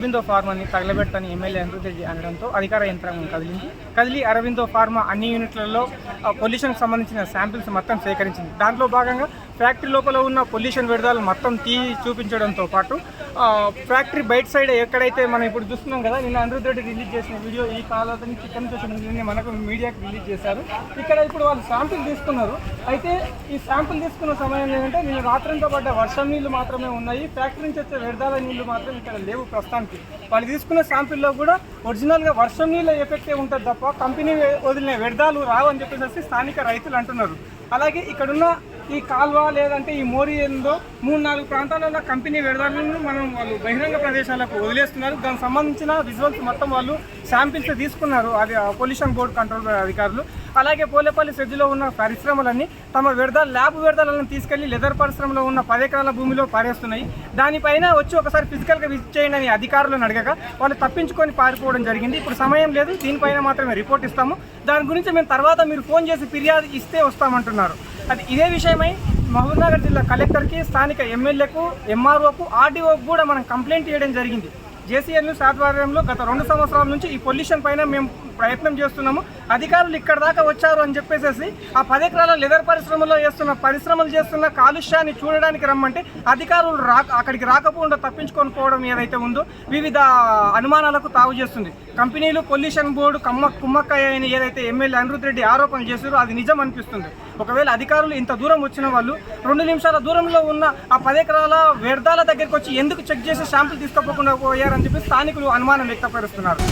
Aurobindo ఫార్మాని తగలబెట్టని MLA అనిరుద్ధి అనడంతో అధికార యంత్రాంగం కదిలింది. కదిలి అరవిందో ఫార్మా అన్ని యూనిట్లలో పొల్యూషన్కి సంబంధించిన శాంపిల్స్ మొత్తం సేకరించింది. దాంట్లో భాగంగా ఫ్యాక్టరీ లోపల ఉన్న పొల్యూషన్ విడుదల మొత్తం తీ చూపించడంతో పాటు ఫ్యాక్టరీ బయట సైడ్ ఎక్కడైతే మనం ఇప్పుడు చూస్తున్నాం కదా నిన్న అనిరుద్ధ్ రెడ్డి రిలీజ్ చేసిన వీడియో ఈ కాలం చికెన్ చూసిన మనకు మీడియాకి రిలీజ్ చేశారు. ఇక్కడ ఇప్పుడు వాళ్ళు శాంపిల్ తీసుకున్నారు. అయితే ఈ శాంపిల్ తీసుకున్న సమయం ఏంటంటే నేను రాత్రంతో పడ్డ వర్షం నీళ్ళు మాత్రమే ఉన్నాయి. ఫ్యాక్టరీ నుంచి వచ్చే వ్యర్థాల నీళ్ళు మాత్రం ఇక్కడ లేవు ప్రస్తుతానికి. వాళ్ళు తీసుకున్న శాంపిల్లో కూడా ఒరిజినల్గా వర్షం నీళ్ళ ఎఫెక్టే ఉంటుంది తప్ప కంపెనీ వదిలిన వ్యర్థాలు రావని చెప్పేసి స్థానిక రైతులు అంటున్నారు. అలాగే ఇక్కడున్న ఈ కాల్వ లేదంటే ఈ మోరీ ఏందో మూడు నాలుగు ప్రాంతాలలో కంపెనీ వ్యర్థాలను మనం వాళ్ళు బహిరంగ ప్రదేశాలకు వదిలేస్తున్నారు. దానికి సంబంధించిన విజువల్స్ మొత్తం వాళ్ళు శాంపిల్స్ తీసుకున్నారు. అది పొల్యూషన్ బోర్డు కంట్రోల్ అధికారులు. అలాగే పోలేపల్లి సెడ్జిలో ఉన్న పరిశ్రమలన్నీ తమ వ్యర్థాలు ల్యాబ్ వ్యర్థాలను తీసుకెళ్ళి లెదర్ పరిశ్రమలో ఉన్న పది ఎకరాల భూమిలో పారేస్తున్నాయి. దానిపైన వచ్చి ఒకసారి ఫిజికల్గా విజిట్ చేయండి అని అధికారులను అడగక వాళ్ళు తప్పించుకొని పారిపోవడం జరిగింది. ఇప్పుడు సమయం లేదు దీనిపైన మాత్రమే రిపోర్ట్ ఇస్తాము. దాని గురించి మేము తర్వాత మీరు ఫోన్ చేసి ఫిర్యాదు ఇస్తే వస్తామంటున్నారు. అది ఇదే విషయమై మహబూబ్నగర్ జిల్లా కలెక్టర్కి స్థానిక ఎమ్మెల్యేకు ఎంఆర్ఓకు ఆర్డీఓకు కూడా మనం కంప్లైంట్ చేయడం జరిగింది. జేసీఎన్యూ ఆధ్వర్యంలో గత రెండు సంవత్సరాల నుంచి ఈ పొల్యూషన్ పైన మేము ప్రయత్నం చేస్తున్నాము. అధికారులు ఇక్కడ దాకా వచ్చారు అని చెప్పేసి ఆ పది ఎకరాల లెదర్ పరిశ్రమలో చేస్తున్న పరిశ్రమలు చేస్తున్న కాలుష్యాన్ని చూడడానికి రమ్మంటే అధికారులు రా అక్కడికి రాకపోకుండా తప్పించుకొని పోవడం ఏదైతే ఉందో వివిధ అనుమానాలకు తావు చేస్తుంది. కంపెనీలు పొల్యూషన్ బోర్డు కమ్మ కుమ్మక్కయ్యని ఏదైతే ఎమ్మెల్యే అనిరుద్ రెడ్డి ఆరోపణలు చేశారో అది నిజం అనిపిస్తుంది. ఒకవేళ అధికారులు ఇంత దూరం వచ్చిన వాళ్ళు రెండు నిమిషాల దూరంలో ఉన్న ఆ పది ఎకరాల వ్యర్థాల దగ్గరికి వచ్చి ఎందుకు చెక్ చేసి శాంపుల్ తీసుకోకుండా పోయారని చెప్పి స్థానికులు అనుమానం వ్యక్తపరుస్తున్నారు.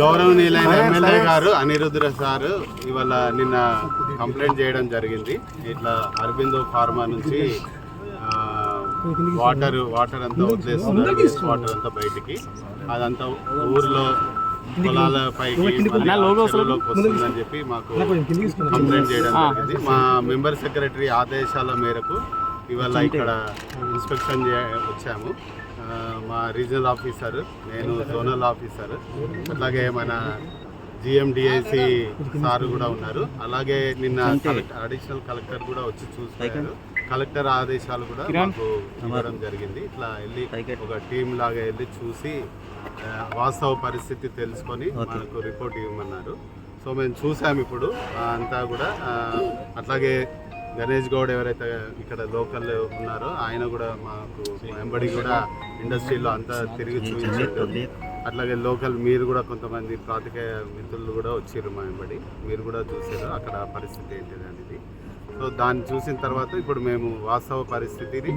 గౌరవనీయులైన ఎమ్మెల్యే గారు అనిరుద్ర సారు ఇవాళ నిన్న కంప్లైంట్ చేయడం జరిగింది. ఇట్లా అరబిందో ఫార్మా నుంచి వాటర్ వాటర్ అంతా వదిలేస్తున్నారు. వేస్ట్ వాటర్ అంతా బయటికి. అదంతా ఊర్లో పొలాల పైకి వస్తుందని చెప్పి మాకు కంప్లైంట్ చేయడం జరిగింది. మా మెంబర్ సెక్రటరీ ఆదేశాల మేరకు ఇవాళ ఇక్కడ ఇన్స్పెక్షన్ చే వచ్చాము. మా రీజనల్ ఆఫీసర్ నేను జోనల్ ఆఫీసర్ అట్లాగే మన జిఎండిఐసి సార్ కూడా ఉన్నారు. అలాగే నిన్న కలెక్టర్ అడిషనల్ కలెక్టర్ కూడా వచ్చి చూసారు కలెక్టర్ ఆదేశాలు కూడా మాకు ఇవ్వడం జరిగింది. ఇట్లా వెళ్ళి ఒక టీం లాగా వెళ్ళి చూసి వాస్తవ పరిస్థితి తెలుసుకొని మనకు రిపోర్ట్ ఇవ్వమన్నారు. సో మేము చూసాము ఇప్పుడు అంతా కూడా అట్లాగే గణేష్ గౌడ్ ఎవరైతే ఇక్కడ లోకల్ ఉన్నారో ఆయన కూడా మాకు వెంబడి కూడా ఇండస్ట్రీలో అంతా తిరిగి చూపించారు అట్లాగే లోకల్ మీరు కూడా కొంతమంది ప్రాతికేయ మిత్రులు కూడా వచ్చారు మా వెంబడి. మీరు కూడా చూసారు అక్కడ పరిస్థితి ఏంటిది అనేది. సో దాన్ని చూసిన తర్వాత ఇప్పుడు మేము వాస్తవ పరిస్థితిని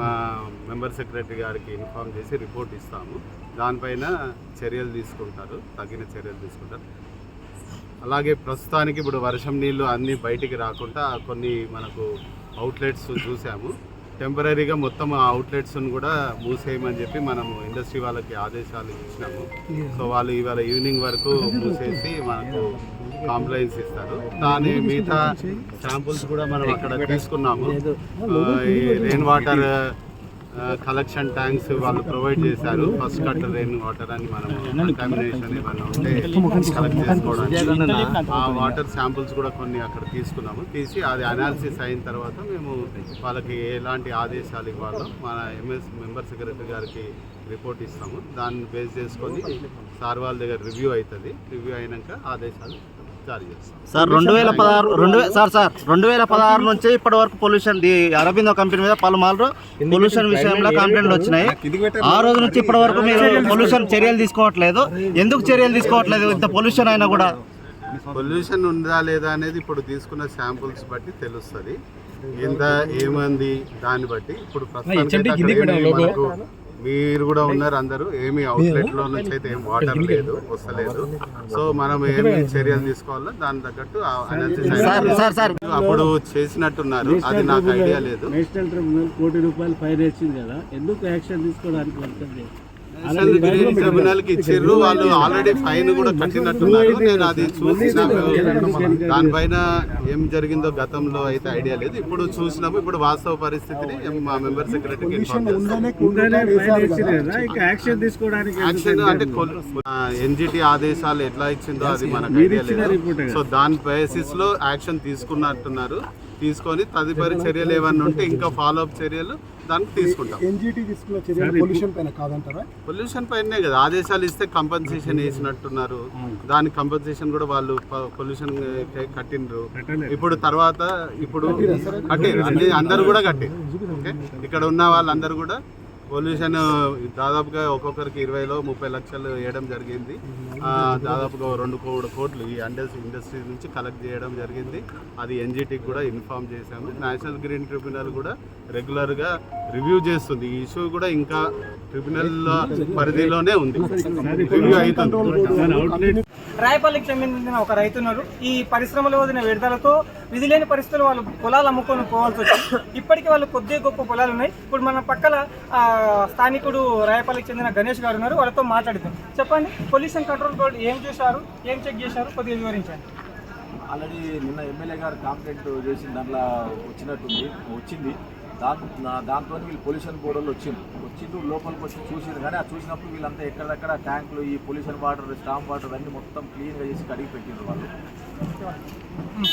మా మెంబర్ సెక్రటరీ గారికి ఇన్ఫామ్ చేసి రిపోర్ట్ ఇస్తాము. దానిపైన చర్యలు తీసుకుంటారు తగిన చర్యలు తీసుకుంటారు. అలాగే ప్రస్తుతానికి ఇప్పుడు వర్షం నీళ్ళు అన్నీ బయటికి రాకుండా కొన్ని మనకు అవుట్లెట్స్ చూసాము. టెంపరీగా మొత్తం ఆ అవుట్లెట్స్ను కూడా మూసేయమని చెప్పి మనము ఇండస్ట్రీ వాళ్ళకి ఆదేశాలు ఇచ్చినాము. సో వాళ్ళు ఇవాళ ఈవినింగ్ వరకు మూసేసి మనకు కాంప్లైన్స్ ఇస్తారు. దాని మిగతా శాంపుల్స్ కూడా మనం అక్కడ తీసుకున్నాము. ఈ రెయిన్ వాటర్ కలెక్షన్ ట్యాంక్స్ వాళ్ళు ప్రొవైడ్ చేశారు. ఫస్ట్ కట్ రెయిన్ వాటర్ అని మనం కంటామినేషన్ ఏమైనా ఉంటే కలెక్ట్ చేసుకోవడానికి. ఆ వాటర్ శాంపుల్స్ కూడా కొన్ని అక్కడ తీసుకున్నాము. తీసి అది అనాలిసిస్ అయిన తర్వాత మేము వాళ్ళకి ఎలాంటి ఆదేశాలు ఇవ్వాలో మన ఎంఎస్ మెంబర్ సెక్రటరీ గారికి రిపోర్ట్ ఇస్తాము. దాన్ని బేస్ చేసుకొని సార్ వాళ్ళ దగ్గర రివ్యూ అవుతుంది. రివ్యూ అయినాక ఆదేశాలు సార్ రెండు వేల పదహారు రెండు సార్ సార్ రెండు వేల పదహారు నుంచి ఇప్పటి వరకు పొల్యూషన్ ది అరబిందో కంపెనీ మీద పలుమార్లు పొల్యూషన్ విషయంలో కంప్లైంట్లు వచ్చినాయి. ఆ రోజు నుంచి ఇప్పటి వరకు మీరు పొల్యూషన్ చర్యలు తీసుకోవట్లేదు. ఎందుకు చర్యలు తీసుకోవట్లేదు? ఇంత పొల్యూషన్ అయినా కూడా. పొల్యూషన్ ఉందా లేదా అనేది ఇప్పుడు తీసుకున్న శాంపుల్స్ బట్టి తెలుస్తుంది. ఎంత ఏమంది? దాన్ని బట్టి ఇప్పుడు మీరు కూడా ఉన్నారు అందరూ. ఏమి అవుట్లెట్లో నుంచి అయితే ఏం వాటర్ లేదు వస్తలేదు. సో మనం ఏమి చర్యలు తీసుకోవాలో? దాని తగ్గట్టు అప్పుడు చేసినట్టున్నారు. అది నాకు ఐడియా లేదు. నేషనల్ కోటి రూపాయలు ఫైన్ వేసింది కదా. ఎందుకు యాక్షన్ తీసుకోవడానికి వెళ్తుంది నేషనల్ గ్రీన్ ట్రిబ్యునల్కి ఇచ్చిర్రు వాళ్ళు ఆల్రెడీ ఫైన్ కూడా కట్టినట్టున్నారు. నేను అది చూసి నాకు దానిపైన ఏం జరిగిందో గతంలో అయితే ఐడియా లేదు. ఇప్పుడు చూసినప్పుడు ఇప్పుడు వాస్తవ పరిస్థితిని మా మెంబర్ సెక్రటరీకి యాక్షన్ తీసుకోవడానికి యాక్షన్ అంటే ఎన్జిటి ఆదేశాలు ఎట్లా ఇచ్చిందో అది మనకు ఐడియా లేదు. సో దాని బేసిస్లో యాక్షన్ తీసుకున్నట్టున్నారు. తీసుకొని తదుపరి చర్యలు ఏమన్నా ఉంటే ఇంకా ఫాలో అప్ చర్యలు దానికి తీసుకుంటాం. ఎన్జిటి తీసుకున్న చర్యలు పొల్యూషన్ పైన కాదంటారా? పొల్యూషన్ పైనే కదా. ఆదేశాలు ఇస్తే కంపన్సేషన్ వేసినట్టున్నారు. దాని కంపన్సేషన్ కూడా వాళ్ళు పొల్యూషన్ కట్టిండ్రు. ఇప్పుడు తర్వాత ఇప్పుడు కట్టారు అన్ని అందరూ కూడా కట్టారు. ఓకే? ఇక్కడ ఉన్న వాళ్ళందరూ కూడా పొల్యూషన్ దాదాపుగా ఒక్కొక్కరికి ఇరవైలో ముప్పై లక్షలు వేయడం జరిగింది. దాదాపుగా రెండు కోటి కోట్లు ఈ అండర్స్ ఇండస్ట్రీస్ నుంచి కలెక్ట్ చేయడం జరిగింది. అది ఎన్జిటికి కూడా ఇన్ఫార్మ్ చేశాము. నేషనల్ గ్రీన్ ట్రిబ్యునల్ కూడా రెగ్యులర్గా రివ్యూ చేస్తుంది. ఈ ఇష్యూ కూడా ఇంకా ట్రిబ్యునల్ పరిధిలోనే ఉంది. రివ్యూ అవుతుంది. రాయపల్లికి చెందిన ఒక రైతున్నారు. ఈ పరిశ్రమలో వదిలిన విడుదలతో విధి లేని పరిస్థితులు వాళ్ళు పొలాలు అమ్ముకొని పోవాల్సి వచ్చింది. ఇప్పటికీ వాళ్ళు కొద్దిగా గొప్ప పొలాలు ఉన్నాయి. ఇప్పుడు మన పక్కల స్థానికుడు రాయపల్లికి చెందిన గణేష్ గారు ఉన్నారు. వాళ్ళతో మాట్లాడుతాం చెప్పండి పొల్యూషన్ కంట్రోల్ బోర్డు ఏం చేశారు? ఏం చెక్ చేశారు? కొద్దిగా వివరించండి. ఆల్రెడీ నిన్న ఎమ్మెల్యే గారు కాంప్లైంట్ చేసిన దాంట్లో వచ్చినట్టుంది వచ్చింది. దాంతో దాంతో వీళ్ళు పొల్యూషన్ బోర్డులో వచ్చింది వచ్చిండ్రు లోపలికి వచ్చి చూసిండ్రు కానీ ఆ చూసినప్పుడు వీళ్ళంతా ఎక్కడెక్కడ ట్యాంకులు ఈ పొల్యూషన్ వాటర్ స్టాంప్ వాటర్ అన్నీ మొత్తం క్లీన్గా చేసి కడిగి పెట్టిండ్రు వాళ్ళు.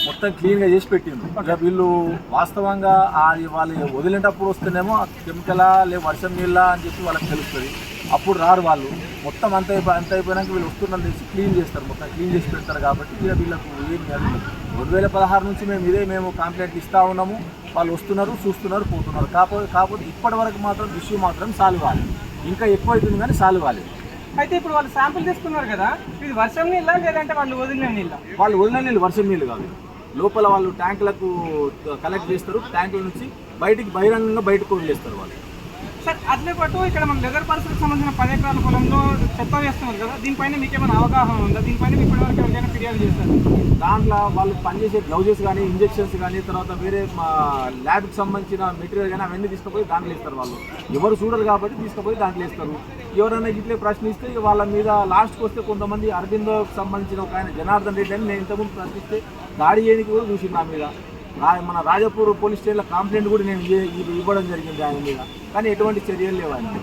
మొత్తం క్లీన్గా చేసి పెట్టిండ్రు. ఇక వీళ్ళు వాస్తవంగా వాళ్ళు వదిలేటప్పుడు వస్తేనేమో కెమికలా లే వర్షం నీళ్ళ అని చెప్పి వాళ్ళకి తెలుస్తుంది. అప్పుడు రారు వాళ్ళు. మొత్తం అంత అంత అయిపోయినాక వీళ్ళు వస్తున్నారు తెలిసి క్లీన్ చేస్తారు. మొత్తం క్లీన్ చేసి పెడతారు కాబట్టి ఇక వీళ్ళకు ఏం కాదు రెండు వేల పదహారు నుంచి మేము ఇదే మేము కంప్లైంట్ ఇస్తా ఉన్నాము. వాళ్ళు వస్తున్నారు చూస్తున్నారు పోతున్నారు. కాకపోతే కాకపోతే ఇప్పటి వరకు మాత్రం ఇష్యూ మాత్రం సాల్వ్ కాలేదు. ఇంకా ఎక్కువ అవుతుంది కానీ సాల్వ్ కాలేదు. అయితే ఇప్పుడు వాళ్ళు శాంపుల్ తీసుకున్నారు కదా ఇది వర్షం నీళ్ళ లేదంటే వాళ్ళు వదిలిన నీళ్ళ? వాళ్ళు వదిలిన నీళ్ళు వర్షం నీళ్ళు కాదు. లోపల వాళ్ళు ట్యాంకులకు కలెక్ట్ చేస్తారు. ట్యాంకుల నుంచి బయటికి బహిరంగంగా బయటకు వదిలేస్తారు వాళ్ళు. సార్ అట్లే పాటు ఇక్కడ మన లెదర్ పరిస్థితికి సంబంధించిన పది ఎకరాల పొలంలో చెత్త వేస్తున్నారు కదా దీనిపైన మీకు ఏమైనా అవగాహన ఉందా? దీనిపైన ఇప్పటివరకు ఎవరికైనా ఫిర్యాదు చేస్తారు దాంట్లో వాళ్ళు పనిచేసే గ్లౌజెస్ కానీ ఇంజెక్షన్స్ కానీ తర్వాత వేరే మా ల్యాబ్కి సంబంధించిన మెటీరియల్ కానీ అవన్నీ తీసుకుపోయి దాంట్లో ఇస్తారు వాళ్ళు. ఎవరు చూడరు కాబట్టి తీసుకుపోయి దాంట్లో ఇస్తారు ఎవరైనా ఇట్లే ప్రశ్నిస్తే వాళ్ళ మీద లాస్ట్కి వస్తే కొంతమంది అరవిందోకి సంబంధించిన ఒక ఆయన జనార్దన్ రెడ్డి అని నేను ఇంతకుముందు ప్రశ్నిస్తే దాడి చేయడానికి కూడా చూసింది నా మీద. మన రాజపూర్ పోలీస్ స్టేషన్లో కంప్లైంట్ కూడా నేను ఇవ్వడం జరిగింది ఆయన మీద. కానీ ఎటువంటి చర్యలు లేవండి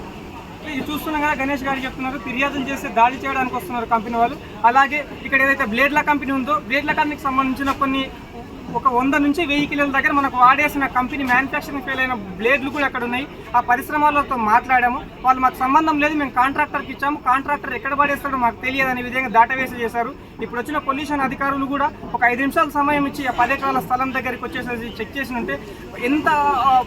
ఇది చూస్తున్నాం కదా గణేష్ గారు చెప్తున్నారు ఫిర్యాదులు చేసి దాడి చేయడానికి వస్తున్నారు కంపెనీ వాళ్ళు. అలాగే ఇక్కడ ఏదైతే బ్లేడ్ల కంపెనీ ఉందో బ్లేడ్ల కంపెనీకి సంబంధించిన కొన్ని ఒక వంద నుంచి వెయ్యి కిలోల దగ్గర మనకు వాడేసిన కంపెనీ మ్యానుఫ్యాక్చరింగ్ ఫెయిల్ అయిన బ్లేడ్లు కూడా అక్కడ ఉన్నాయి? ఆ పరిశ్రమలతో మాట్లాడాము. వాళ్ళు మాకు సంబంధం లేదు మేము కాంట్రాక్టర్కి ఇచ్చాము. కాంట్రాక్టర్ ఎక్కడ పడేస్తాడో మాకు తెలియదు అనే విధంగా దాటవేసి చేశారు. ఇప్పుడు వచ్చిన పొల్యూషన్ అధికారులు కూడా ఒక ఐదు నిమిషాల సమయం ఇచ్చి ఆ పది ఎకరాల స్థలం దగ్గరికి వచ్చేసేసి చెక్ చేసినంటే ఎంత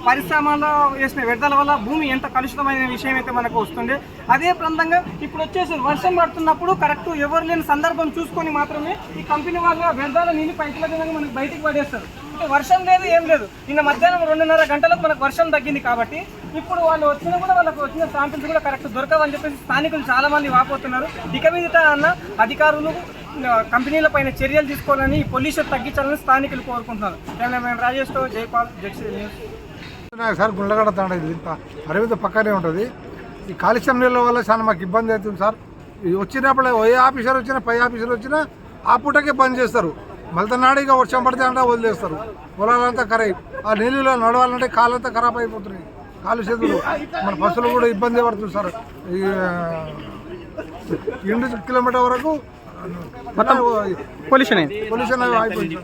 పరిశ్రమలో వేసిన వ్యర్థాల వల్ల భూమి ఎంత కలుషితమైన విషయం అయితే మనకు వస్తుండే. అదే ప్రాంతంగా ఇప్పుడు వచ్చేసి వర్షం పడుతున్నప్పుడు కరెక్ట్ ఎవరు లేని సందర్భం చూసుకొని మాత్రమే ఈ కంపెనీ వాళ్ళ వ్యర్థాల నీళ్ళు పైకి విధంగా మనకి బయటికి పడేస్తారు అంటే వర్షం లేదు ఏం లేదు. నిన్న మధ్యాహ్నం రెండున్నర గంటలకు మనకు వర్షం తగ్గింది కాబట్టి ఇప్పుడు వాళ్ళు వచ్చినా కూడా వాళ్ళకు వచ్చిన శాంపిల్స్ కూడా కరెక్ట్ దొరకవని చెప్పేసి స్థానికులు చాలామంది వాపోతున్నారు. ఇక మీదట అన్న అధికారులు కంపెనీల పైన చర్యలు తీసుకోవాలని పొల్యూషన్ తగ్గించాలని స్థానికులు కోరుకుంటున్నారు. మేము రాజేష్తో జైపాల్ జెక్సీ న్యూస్. సార్ గుండగడ తాండ ఇంత అరవింద పక్కనే ఉంటుంది. ఈ కాలుష్యం నీళ్ళ వల్ల చాలా మాకు ఇబ్బంది అవుతుంది సార్. ఇది వచ్చినప్పుడు ఏ ఆఫీసర్ వచ్చినా పై ఆఫీసర్ వచ్చినా ఆ పూటకే పని చేస్తారు. మలతనాడిగా వర్షం పడితే అంటే వదిలేస్తారు. పొలాలంతా ఖరాబ్ ఆ నీళ్ళలో నడవాలంటే కాళ్ళంతా ఖరాబ్ అయిపోతున్నాయి. కాలు చేతులు. మన పశువులు కూడా ఇబ్బంది పడుతుంది సార్. ఈ రెండు కిలోమీటర్ వరకు మొత్తం పొల్యూషన్ అయిపోయింది